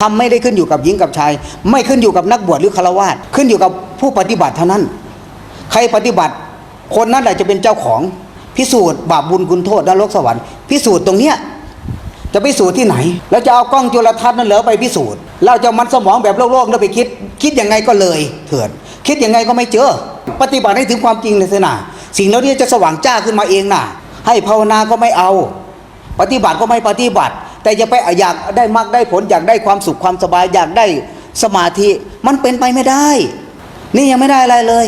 ทำไม่ได้ขึ้นอยู่กับหญิงกับชาย ไม่ขึ้นอยู่กับนักบวชหรือฆราวาสขึ้นอยู่กับผู้ปฏิบัติเท่านั้น ใครปฏิบัติ คนนั้นแหละจะเป็นเจ้าของพิสูจน์บาปบุญคุณโทษนรกสวรรค์พิสูจน์ตรงเนี้ยจะพิสูจน์ที่ไหน แล้วจะเอากล้องจุลทรรศน์นั่นเหรอไปพิสูจน์เราจะมันสมองแบบโลกๆแล้วไปคิด คิดยังไงก็เลยเถิดคิดยังไงก็ไม่เจอ ปฏิบัติให้ถึงความจริงเลยสินะสิ่งเหล่านี้จะสว่างจ้าขึ้นมาเองนะให้ภาวนาก็ไม่เอา ปฏิบัติก็ไม่ปฏิบัติ แต่จะไปอยากได้มรรคได้ผลอยากได้ความสุขความสบายอยากได้สมาธิมันเป็นไปไม่ได้ นี่ยังไม่ได้อะไรเลย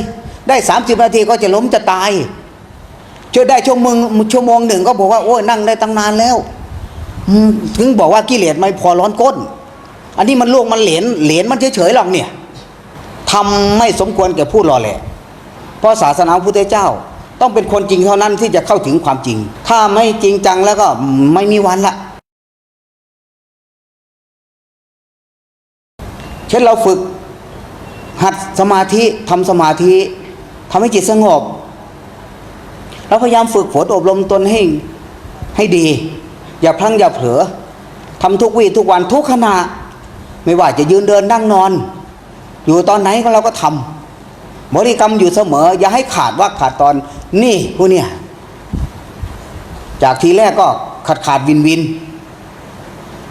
ได้ 30 นาทีก็จะล้มจะตายจะได้ชั่วโมงชั่วโมงหนึ่งก็บอกว่าโอ้ยนั่งได้ตั้งนานแล้วถึงบอกว่ากิเลสไม่พอร้อนก้น อันนี้มันลูกมันเหรียญเหรียญมันเฉยๆหรอกเนี่ยทำไม่สมควรแก่ผู้รอแหละเพราะศาสนาพุทธเจ้า ต้องเป็นคนจริงเท่านั้นที่จะเข้าถึงความจริง ถ้าไม่จริงจังแล้วก็ไม่มีวันละ ช่นเราฝึกหัดสมาธิทำสมาธิทำให้จิตสงบ เราพยายามฝึกฝนอบรมตนให้ให้ดี อย่าพลั้งอย่าเผลอทำทุกวี่ทุกวันทุกขณะ ไม่ว่าจะยืนเดินนั่งนอน อยู่ตอนไหนก็เราก็ทำบริกรรมอยู่เสมอ อย่าให้ขาดว่าขาดตอนนี่ผู้เนี่ย จากทีแรกก็ขาดขาดวินวิน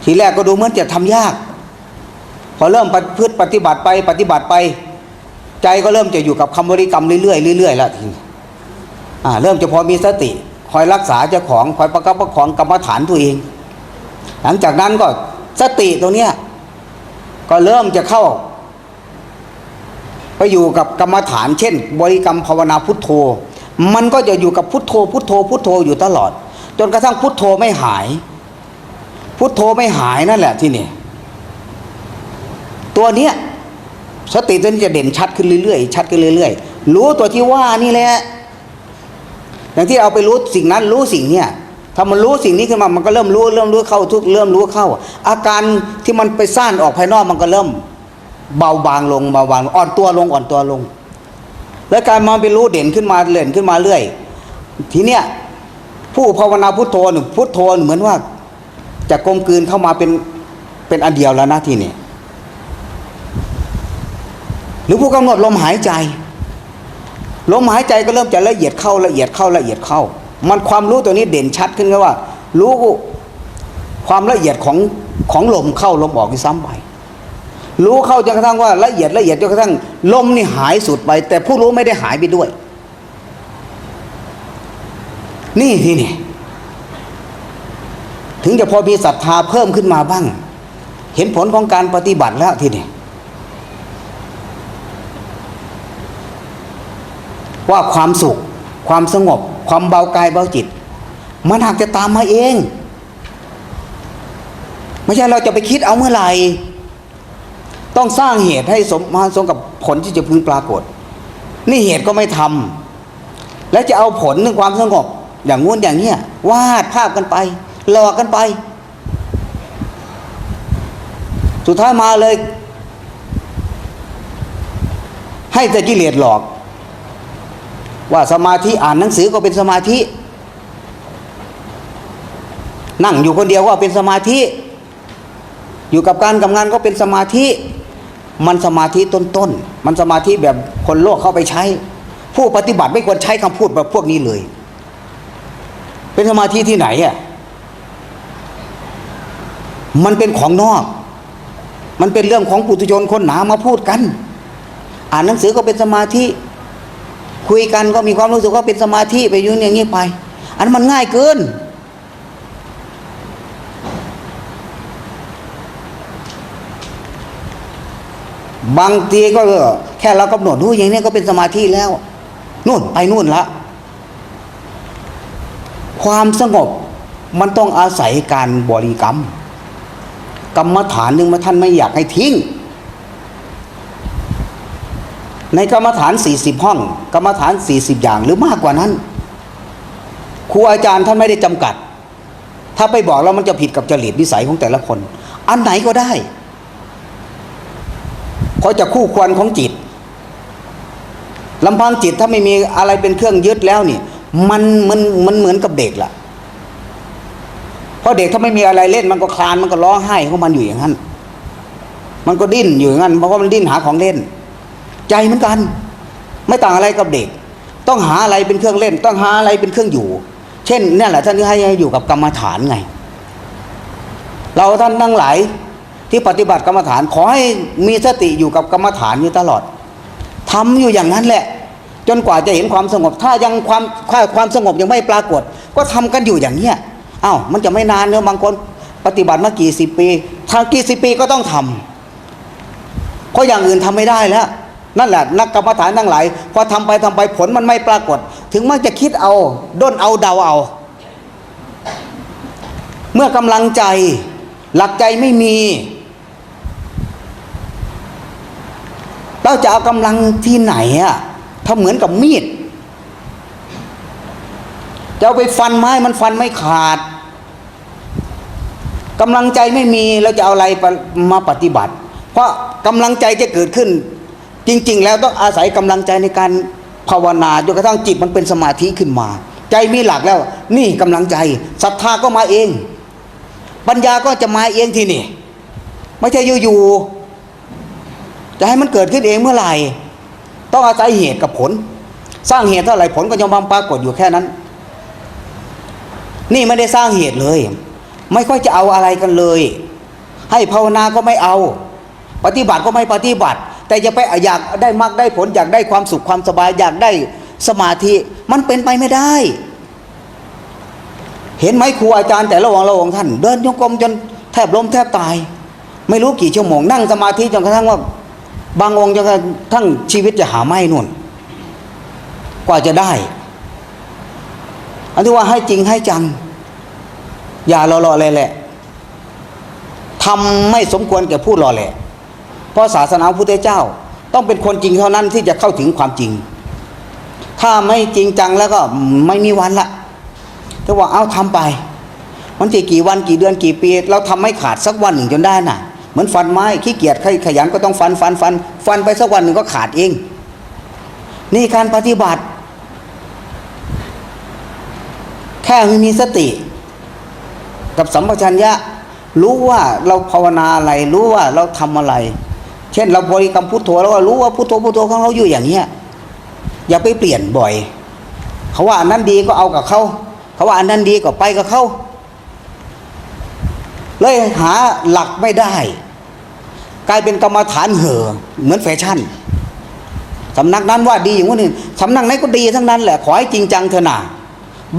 ทีแรกก็ดูเหมือนจะทำยาก พอเริ่มประพฤติปฏิบัติไปปฏิบัติไป ใจก็เริ่มจะอยู่กับคำบริกรรมเรื่อยๆเรื่อยๆแล้วทีนี้อ่าเริ่มจะพอมีสติ คอยรักษาเจ้าของคอยประคับประคองกรรมฐานตัวเอง หลังจากนั้นก็สติตรงเนี้ยก็เริ่มจะเข้า ไปอยู่กับกรรมฐาน เช่น บริกรรมภาวนาพุทโธ มันก็จะอยู่กับพุทโธ พุทโธ พุทโธอยู่ตลอด จนกระทั่งพุทโธไม่หาย พุทโธไม่หายนั่นแหละที่นี่ ตัวเนี้ยสติตัวนี้จะเด่นชัดขึ้นเรื่อยๆชัดขึ้นเรื่อยๆ รู้ตัวที่ว่านี่แหละอย่างที่เอาไปรู้สิ่งนั้นรู้สิ่งเนี้ยถ้ามันรู้สิ่งนี้ขึ้นมามันก็เริ่มรู้เริ่มรู้เข้าทุกเริ่มรู้เข้า อาการที่มันไปซ่านออกภายนอกมันก็เริ่ม เบาบางลงเบาบางอ่อนตัวลงอ่อนตัวลง แล้วการมาไปรู้เด่นขึ้นมาเด่นขึ้นมาเรื่อย ทีเนี้ยผู้ภาวนาพุทโธหนึ่งพุทโธเหมือนว่าจะกลมกลืนเข้ามาเป็นเป็นอันเดียวแล้วนะทีนี้ รือผู้กำหนดลมหายใจ ลมหายใจก็เริ่มจะละเอียดเข้าละเอียดเข้าละเอียดเข้า มันความรู้ตัวนี้เด่นชัดขึ้นก็ว่า รู้ความละเอียดของของลมเข้าลมออกที่ซ้ำไปรู้เข้าจนกระทั่งว่าละเอียดละเอียดจนกระทั่งลมนี่หายสุดไป แต่ผู้รู้ไม่ได้หายไปด้วย นี่ที่นี่ ถึงจะพอมีศรัทธาเพิ่มขึ้นมาบ้าง เห็นผลของการปฏิบัติแล้วที่นี่ ว่าความสุข ความสงบ ความเบากายเบาจิต มันหากจะตามมาเอง ไม่ใช่เราจะไปคิดเอาเมื่อไหร่ต้องสร้างเหตุให้สมมาสมกับผลที่จะพึงปรากฏ นี่เหตุก็ไม่ทำแล้วจะเอาผลถึงความสงบ อย่างงู้นอย่างเนี้ยวาดภาพกันไป หลอกกันไป สุดท้ายมาเลย ให้แต่กิเลสหลอก ว่าสมาธิอ่านหนังสือก็เป็นสมาธิ นั่งอยู่คนเดียวก็เป็นสมาธิ อยู่กับการกับงานก็เป็นสมาธิ มันสมาธิต้นๆมันสมาธิแบบคนโลกเข้าไปใช้ ผู้ปฏิบัติไม่ควรใช้คำพูดแบบพวกนี้เลย เป็นสมาธิที่ไหนอะมันเป็นของนอก มันเป็นเรื่องของปุถุชนคนหนามาพูดกัน อ่านหนังสือก็เป็นสมาธิ คุยกันก็มีความรู้สึกว่าเป็นสมาธิไปอยุ่งอย่างนี้ไป อันนมันง่ายเกิน บางทีก็แค่เรากำหนดรู้อย่างนี้ก็เป็นสมาธิแล้วนู่นไปนู่นละ ความสงบมันต้องอาศัยการบริกรรม กรรมฐานหนึ่งมาท่านไม่อยากให้ทิ้ง ในกรรมฐาน 40 ห้อง กรรมฐาน 40 อย่างหรือมากกว่านั้นครูอาจารย์ท่านไม่ได้จำกัด ถ้าไปบอกแล้วมันจะผิดกับจริตนิสัยของแต่ละคน อันไหนก็ได้เพราะจะคู่ควรของจิตลำพังจิตถ้าไม่มีอะไรเป็นเครื่องยึดแล้วนี่มันมันมันเหมือนกับเด็กล่ะเพราะเด็กถ้าไม่มีอะไรเล่นมันก็คลานมันก็ร้องไห้ของมันอยู่อย่างนั้น มันก็ดิ้นอยู่อย่างนั้นเพราะว่ามันดิ้นหาของเล่น ใจเหมือนกัน ไม่ต่างอะไรกับเด็ก ต้องหาอะไรเป็นเครื่องเล่น ต้องหาอะไรเป็นเครื่องอยู่ เช่นนี่แหละท่านให้ให้อยู่กับกรรมฐานไง เราท่านทั้งหลายที่ปฏิบัติกรรมฐานขอให้มีสติอยู่กับกรรมฐานอยู่ตลอดทำอยู่อย่างนั้นแหละ จนกว่าจะเห็นความสงบ ถ้ายังความความความสงบยังไม่ปรากฏ ก็ทำกันอยู่อย่างเนี้ยอ้าวมันจะไม่นานเนอะบางคนปฏิบัติมากี่สิบปีทางกี่สิบปีก็ต้องทำเพราะอย่างอื่นทำไม่ได้แล้ว นั่นแหละนักกรรมฐานทั้งหลายพอทำไปทำไปผลมันไม่ปรากฏ ถึงมันจะคิดเอา ด้นเอาเดาเอา เมื่อกำลังใจ หลักใจไม่มี เราจะเอากำลังที่ไหนอะถ้าเหมือนกับมีดจะเอาไปฟันไม้มันฟันไม่ขาดกำลังใจไม่มีเราจะเอาอะไรมาปฏิบัติ เพราะกำลังใจจะเกิดขึ้น จริง ๆ แล้วต้องอาศัยกำลังใจในการภาวนาจนกระทั่งจิตมันเป็นสมาธิขึ้นมา ใจมีหลักแล้ว นี่กำลังใจศรัทธาก็มาเอง ปัญญาก็จะมาเองทีนี่ไม่ใช่อยู่ๆจะให้มันเกิดขึ้นเองเมื่อไหร่ ต้องอาศัยเหตุกับผล สร้างเหตุเท่าไหร่ผลก็จะมาปรากฏอยู่แค่นั้น นี่ไม่ได้สร้างเหตุเลย ไม่ค่อยจะเอาอะไรกันเลย ให้ภาวนาก็ไม่เอา ปฏิบัติก็ไม่ปฏิบัติ แต่จะไปอยากได้มากได้ผลอยากได้ความสุขความสบายอยากได้สมาธิมันเป็นไปไม่ได้ เห็นไหมครูอาจารย์แต่ละองค์ละองค์ท่าน เดินโยกรมจนแทบล้มแทบตาย ไม่รู้กี่ชั่วโมงนั่งสมาธิจนกระทั่งว่า บางองค์จนกระทั่งชีวิตจะหาไม่นุ่น กว่าจะได้อันที่ว่าให้จริงให้จัง อย่ารอรอเลยแหละทำไม่สมควรแก่ผู้รอแหละ เพราะศาสนาพุทธเจ้าต้องเป็นคนจริงเท่านั้นที่จะเข้าถึงความจริง ถ้าไม่จริงจังแล้วก็ไม่มีวันละถ้าว่าเอาทำไป มันจะกี่วันกี่เดือนกี่ปี เราทำไม่ขาดสักวันหนึ่งจนได้น่ะ เหมือนฟันไม้ขี้เกียจใครขยันก็ต้องฟันฟันฟัน ฟันไปสักวันหนึ่งก็ขาดเอง นี่การปฏิบัติ แค่ไม่มีสติ กับสัมปชัญญะรู้ว่าเราภาวนาอะไร รู้ว่าเราทำอะไร เช่น เราบริกรรมพุทโธแล้วก็รู้ว่าพุทโธพุทโธของเราอยู่อย่างเนี้ยอย่าไปเปลี่ยนบ่อย เขาว่าอันนั้นดีก็เอากับเขาเขาว่าอันนั้นดีก็ไปกับเขาเลยหาหลักไม่ได้ กลายเป็นกรรมฐานเห่อเหมือนแฟชั่นสำนักนั้นว่าดีอย่างนี้สำนักไหนก็ดีทั้งนั้นแหละขอให้จริงจังเถอะนะ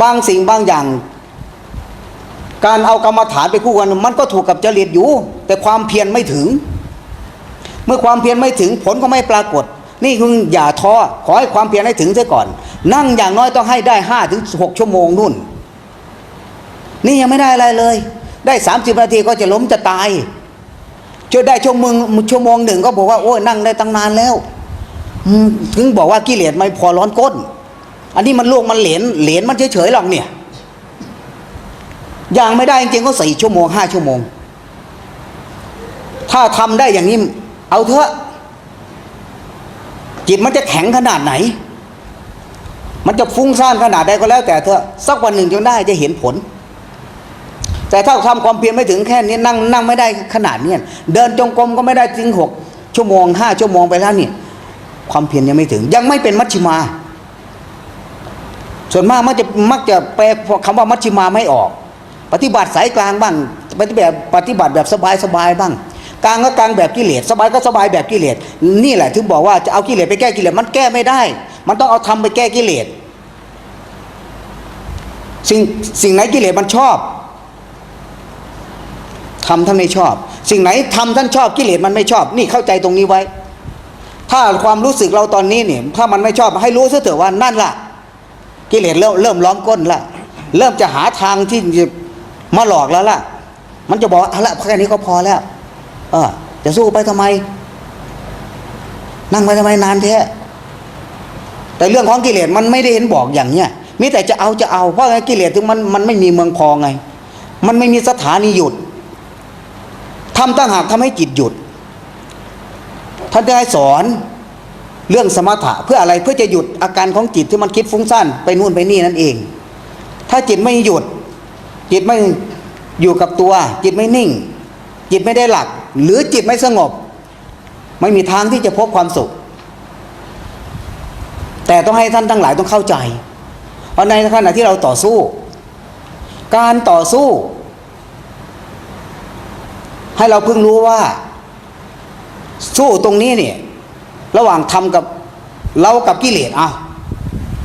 บางสิ่งบางอย่าง การเอากรรมฐานไปคู่กันมันก็ถูกกับจริตอยู่ แต่ความเพียรไม่ถึง เมื่อความเพียรไม่ถึงผลก็ไม่ปรากฏ นี่คืออย่าท้อขอให้ความเพียรให้ถึงซะก่อน นั่งอย่างน้อยต้องให้ได้ห้าถึงหกชั่วโมงนู่น นี่ยังไม่ได้อะไรเลย ได้สามสิบนาทีก็จะล้มจะตายช่วยได้ชั่วโมงชั่วโมงหนึ่งก็บอกว่าโอ้ยนั่งได้ตั้งนานแล้วถึงบอกว่ากิเลสไม่พอร้อนก้น อันนี้มันลูกมันเหรียญเหรียญมันเฉยๆหรอกเนี่ยอย่างไม่ได้จริงๆก็สี่ชั่วโมงห้าชั่วโมง ถ้าทำได้อย่างนี้ เอาเถอะ จิตมันจะแข็งขนาดไหน มันจะฟุ้งซ่านขนาดใดก็แล้วแต่เถอะสักวันหนึ่งจนได้จะเห็นผล แต่ถ้าทำความเพียรไม่ถึงแค่นี้นั่งนั่งไม่ได้ขนาดเนี้ยเดินจงกรมก็ไม่ได้ถึงหกชั่วโมงห้าชั่วโมงไปแล้วเนี่ยความเพียรยังไม่ถึง ยังไม่เป็นมัชชิมา ส่วนมากมักจะมักจะแปลคำว่ามัชชิมาไม่ออก ปฏิบัติสายกลางบ้างปฏิบัติปฏิบัติแบบสบายสบายบ้าง กลางก็กลางแบบกิเลสสบายก็สบายแบบกิเลสนี่แหละถึงบอกว่าจะเอากิเลสไปแก้กิเลสมันแก้ไม่ได้ มันต้องเอาทำไปแก้กิเลสสิ่งสิ่งไหนกิเลสมันชอบทำท่านไม่ชอบ สิ่งไหนทำท่านชอบกิเลสมันไม่ชอบ นี่เข้าใจตรงนี้ไว้ ถ้าความรู้สึกเราตอนนี้เนี่ยถ้ามันไม่ชอบให้รู้ซะเถอะว่านั่นล่ะ กิเลสเริ่มเริ่มล้อมก้นละเริ่มจะหาทางที่มาหลอกแล้วล่ะ มันจะบอกเอาละแค่นี้ก็พอแล้ว เออจะสู้ไปทำไม นั่งไปทำไมนานแท้แต่เรื่องของกิเลสมันไม่ได้เห็นบอกอย่างเนี้ยมีแต่จะเอาจะเอาเพราะไงกิเลสถึงมันมันไม่มีเมืองพอไง มันไม่มีสถานีหยุดทำตั้งหากทำให้จิตหยุดท่านได้สอนเรื่องสมถะเพื่ออะไรเพื่อจะหยุดอาการของจิตที่มันคิดฟุ้งซ่านไปนู่นไปนี่นั่นเอง ถ้าจิตไม่หยุด จิตไม่อยู่กับตัว จิตไม่นิ่ง จิตไม่ได้หลัก หรือจิตไม่สงบ ไม่มีทางที่จะพบความสุข แต่ต้องให้ท่านทั้งหลายต้องเข้าใจ เพราะในขณะที่เราต่อสู้ การต่อสู้ ให้เราเพิ่งรู้ว่า สู้ตรงนี้เนี่ยระหว่างทำกับเรากับกิเลสเอา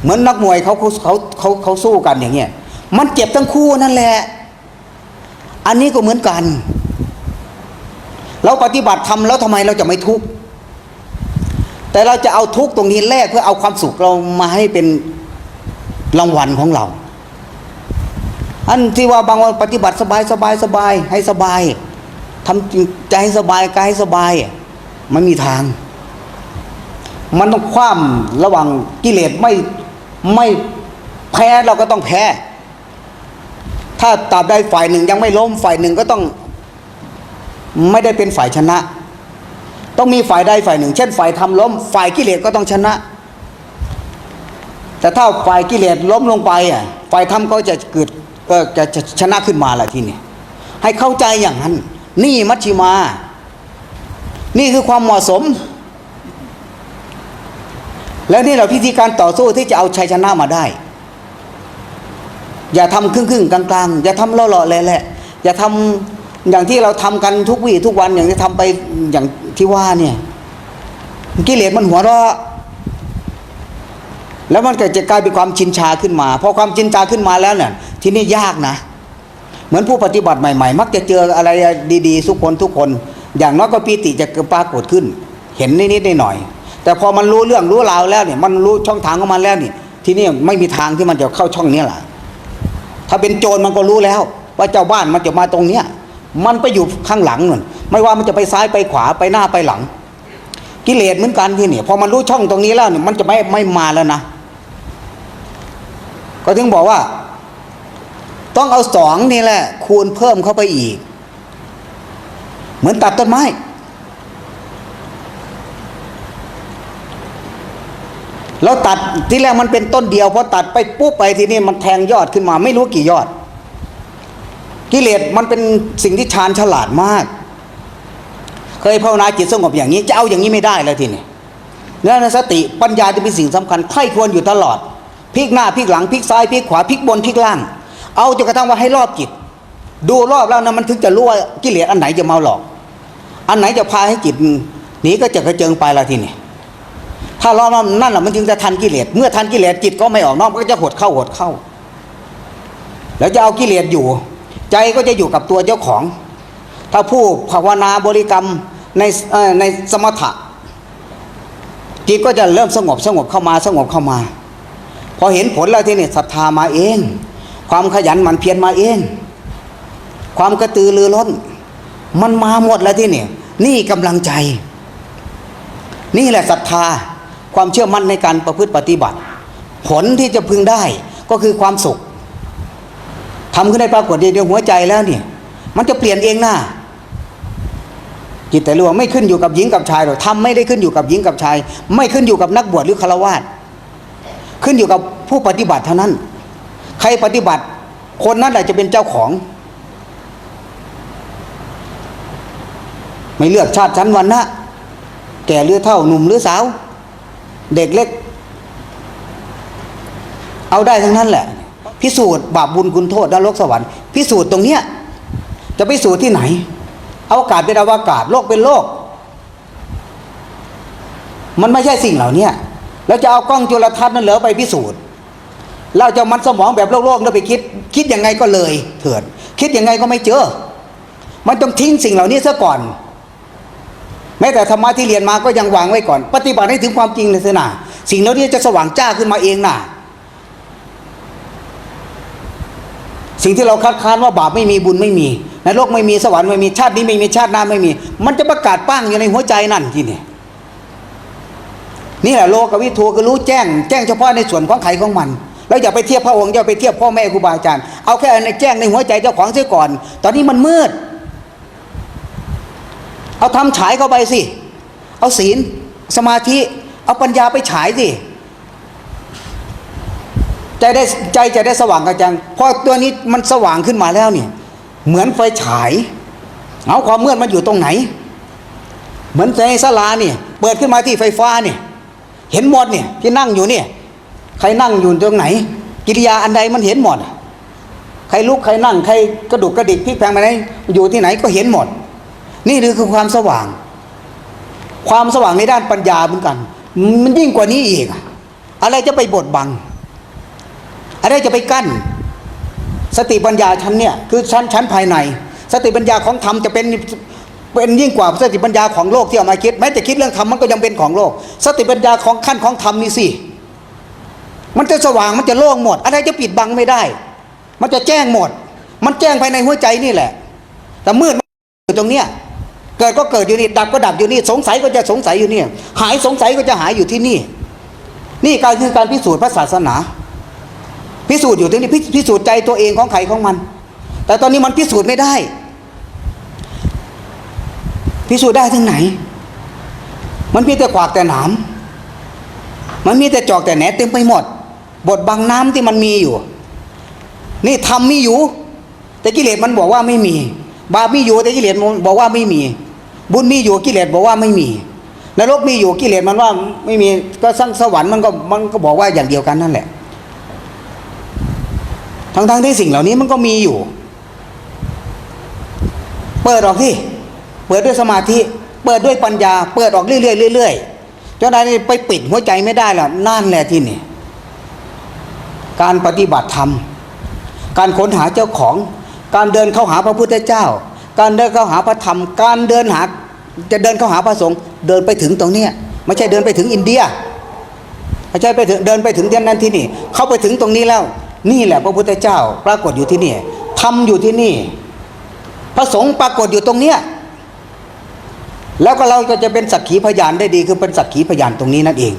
เหมือนนักมวยเขาเขาเขาเขาเขาสู้กันอย่างเงี้ยมันเจ็บทั้งคู่นั่นแหละ อันนี้ก็เหมือนกัน เราปฏิบัติทำแล้วทำไมเราจะไม่ทุกข์แต่เราจะเอาทุกข์ตรงนี้แลกเพื่อเอาความสุขเรามาให้เป็นรางวัลของเรา อันที่ว่าบางวันปฏิบัติสบายสบายสบายให้สบายทำใจให้สบายกายให้สบายมันมีทาง มันต้องคว่ำระหว่างกิเลสไม่ไม่แพ้เราก็ต้องแพ้ ถ้าตราบใดฝ่ายหนึ่งยังไม่ล้มฝ่ายหนึ่งก็ต้อง ไม่ได้เป็นฝ่ายชนะ ต้องมีฝ่ายใดฝ่ายหนึ่ง เช่น ฝ่ายทำล้ม ฝ่ายกิเลสก็ต้องชนะ แต่ถ้าฝ่ายกิเลสล้มลงไปอะฝ่ายทำก็จะเกิดก็จะชนะขึ้นมาแหละทีนี้ให้เข้าใจอย่างนั้น นี่มัชชิมา นี่คือความเหมาะสม แล้วนี่เราพิธีการต่อสู้ที่จะเอาชัยชนะมาได้ อย่าทำครึ่งๆกลางๆ อย่าทำล่อๆแหละๆอย่าทำ อย่างที่เราทำกันทุกวี่ทุกวันอย่างที่ทำไปอย่างที่ว่าเนี่ยกิเลสมันหัวเราะแล้วมันเก็จะกลายเป็นความชินชาขึ้นมาพอความชินชาขึ้นมาแล้วเนี่ยทีนี้ยากนะ เหมือนผู้ปฏิบัติใหม่ๆ มักจะเจออะไรดีๆทุกคนทุกคน อย่างน้อยก็ปีติจะปรากฏขึ้น เห็นนิดๆหน่อยๆแต่พอมันรู้เรื่องรู้ราวแล้วเนี่ย มันรู้ช่องทางของมันแล้วนี่ทีนี้ไม่มีทางที่มันจะเข้าช่องนี้แหละถ้าเป็นโจรมันก็รู้แล้ว ว่าเจ้าบ้านมันจะมาตรงเนี้ย มันไปอยู่ข้างหลังนั่นไม่ว่ามันจะไปซ้ายไปขวาไปหน้าไปหลัง กิเลสเหมือนกันที่นี่พอมันรู้ช่องตรงนี้แล้วเนี่ยมันจะไม่ไม่มาแล้วนะ ก็ถึงบอกว่า ต้องเอาสองนี่แหละ คูณเพิ่มเข้าไปอีก เหมือนตัดต้นไม้เราตัดที่แรกมันเป็นต้นเดียวพอตัดไปปุ๊บไปทีนี้มันแทงยอดขึ้นมา ไม่รู้กี่ยอด กิเลสมันเป็นสิ่งที่ชาญฉลาดมาก เคยภาวนาจิตสงบอย่างนี้จะเอาอย่างนี้ไม่ได้เลยทีนี้เนื้อสติปัญญาจะเป็นสิ่งสำคัญใคร่ควรอยู่ตลอดพลิกหน้าพลิกหลังพลิกซ้ายพลิกขวาพลิกบนพลิกล่าง เอาจนกระทั่งว่าให้รอบจิต ดูรอบแล้วนะมันถึงจะรู้ว่ากิเลสอันไหนจะมาหลอก อันไหนจะพาให้จิตหนีก็จะกระเจิงไปละทีนี้ถ้ารอบนั้นนั่นแหละมันจึงจะทันกิเลสเมื่อทันกิเลสจิตก็ไม่ออกนอกก็จะหดเข้าหดเข้า แล้วจะเอากิเลสอยู่ ใจก็จะอยู่กับตัวเจ้าของ ถ้าผู้ภาวนาบริกรรมในในสมถะจิตก็จะเริ่มสงบสงบเข้ามาสงบเข้ามา พอเห็นผลแล้วที่นี้ศรัทธามาเอง ความขยันหมันเพียรมาเอง ความกระตือรือร้น มันมาหมดแล้วที่นี่นี่กำลังใจ นี่แหละศรัทธาความเชื่อมั่นในการประพฤติปฏิบัติ ผลที่จะพึงได้ก็คือความสุข ทำขึ้นได้ปรากฏเดียวหัวใจแล้วเนี่ย มันจะเปลี่ยนเองนะจิตแต่รู้ว่าไม่ขึ้นอยู่กับหญิงกับชายหรอกทำไม่ได้ขึ้นอยู่กับหญิงกับชาย ไม่ขึ้นอยู่กับนักบวชหรือฆราวาสขึ้นอยู่กับผู้ปฏิบัติเท่านั้น ใครปฏิบัติ คนนั้นแหละจะเป็นเจ้าของ ไม่เลือกชาติชั้นวรรณะแก่หรือเท่าหนุ่มหรือสาว เด็กเล็ก เอาได้ทั้งนั้นแหละ พิสูจน์บาปบุญคุณโทษนรกสวรรค์พิสูจน์ตรงเนี้ยจะพิสูจน์ที่ไหนอวกาศเป็นอวกาศโลกเป็นโลก มันไม่ใช่สิ่งเหล่านี้แล้วจะเอากล้องจุลทรรศน์นั่นเหรอไปพิสูจน์เราจะมันสมองแบบโลกๆแล้วไปคิด คิดยังไงก็เลยเถิดคิดยังไงก็ไม่เจอ มันต้องทิ้งสิ่งเหล่านี้ซะก่อน แม้แต่ธรรมะที่เรียนมาก็ยังวางไว้ก่อน ปฏิบัติให้ถึงความจริงเลยสินะสิ่งเหล่านี้จะสว่างจ้าขึ้นมาเองนะ สิ่งที่เราคัดค้านว่าบาปไม่มีบุญไม่มีนรกไม่มีสวรรค์ไม่มีชาตินี้ไม่มีชาติหน้าไม่มี มันจะประกาศปั้งอยู่ในหัวใจนั่นที่นี่นี่แหละโลกวิทูคือรู้แจ้ง แจ้งเฉพาะในส่วนของไขของมันแล้วอย่าไปเทียบพระองค์อย่าไปเทียบพ่อแม่ครูบาอาจารย์เอาแค่ในแจ้งในหัวใจเจ้าของเสียก่อน ตอนนี้มันมืด เอาทำฉายเข้าไปสิ เอาศีลสมาธิ เอาปัญญาไปฉายสิ ใจได้ใจจะได้สว่างกระจ่างพอตัวนี้มันสว่างขึ้นมาแล้วเนี่ยเหมือนไฟฉาย เอาความมืดมันอยู่ตรงไหน เหมือนในศาลาเนี่ยเปิดขึ้นมาที่ไฟฟ้าเนี่ยเห็นหมดเนี่ยที่นั่งอยู่เนี่ยใครนั่งอยู่ตรงไหน กิริยาอันใดมันเห็นหมด ใครลุกใครนั่ง ใครกระดุกกระดิกพลิกแพลงไปไหนอยู่ที่ไหนก็เห็นหมด นี่คือความสว่าง ความสว่างในด้านปัญญาเหมือนกัน มันยิ่งกว่านี้อีก อะอะไรจะไปบดบัง อะไรจะไปกั้น สติปัญญาชั้นเนี่ยคือชั้นชั้นภายใน สติปัญญาของธรรมจะเป็นเป็นยิ่งกว่าสติปัญญาของโลกที่เอามาคิด แม้แต่คิดเรื่องธรรมมันก็ยังเป็นของโลก สติปัญญาของขั้นของธรรมนี่สิมันจะสว่างมันจะโล่งหมด อะไรจะปิดบังไม่ได้ มันจะแจ้งหมด มันแจ้งภายในหัวใจนี่แหละ แต่มืดมันอยู่ตรงเนี้ยเกิดก็เกิดอยู่นี่ดับก็ดับอยู่นี่ สงสัยก็จะสงสัยอยู่นี่หายสงสัยก็จะหายอยู่ที่นี่ นี่การคือการพิสูจน์พระศาสนา พิสูจน์อยู่ที่นี่พิสูจน์ใจตัวเองของใครของมัน แต่ตอนนี้มันพิสูจน์ไม่ได้ พิสูจน์ได้ถึงไหน มันมีแต่ขวากแต่หนามมันมีแต่จอกแต่แหนเต็มไปหมด บทบังน้ำที่มันมีอยู่ นี่ทำมีอยู่ แต่กิเลสมันบอกว่าไม่มี บาปมีอยู่แต่กิเลสมันบอกว่าไม่มี บุญมีอยู่กิเลสบอกว่าไม่มีนรกมีอยู่กิเลสมันว่าไม่มีก็สร้างสวรรค์มันก็มันก็บอกว่าอย่างเดียวกันนั่นแหละ ทั้งๆที่สิ่งเหล่านี้มันก็มีอยู่ เปิดออกที่เปิดด้วยสมาธิ เปิดด้วยปัญญา เปิดออกเรื่อยๆเรื่อยๆจนได้ไปปิดหัวใจไม่ได้ล้วนั่นแหละที่นี่ การปฏิบัติธรรม การค้นหาเจ้าของ การเดินเข้าหาพระพุทธเจ้า การเดินเข้าหาพระธรรม การเดินหาจะเดินเข้าหาพระสงฆ์เดินไปถึงตรงเนี้ยไม่ใช่เดินไปถึงอินเดียไม่ใช่ไปถึงเดินไปถึงที่นั้นที่นี่ เข้าไปถึงตรงนี้แล้ว นี่แหละพระพุทธเจ้าปรากฏอยู่ที่นี่ทำอยู่ที่นี่ พระสงฆ์ปรากฏอยู่ตรงเนี้ยแล้วก็เราก็จะเป็นสักขีพยานได้ดีคือเป็นสักขีพยานตรงนี้นั่นเอง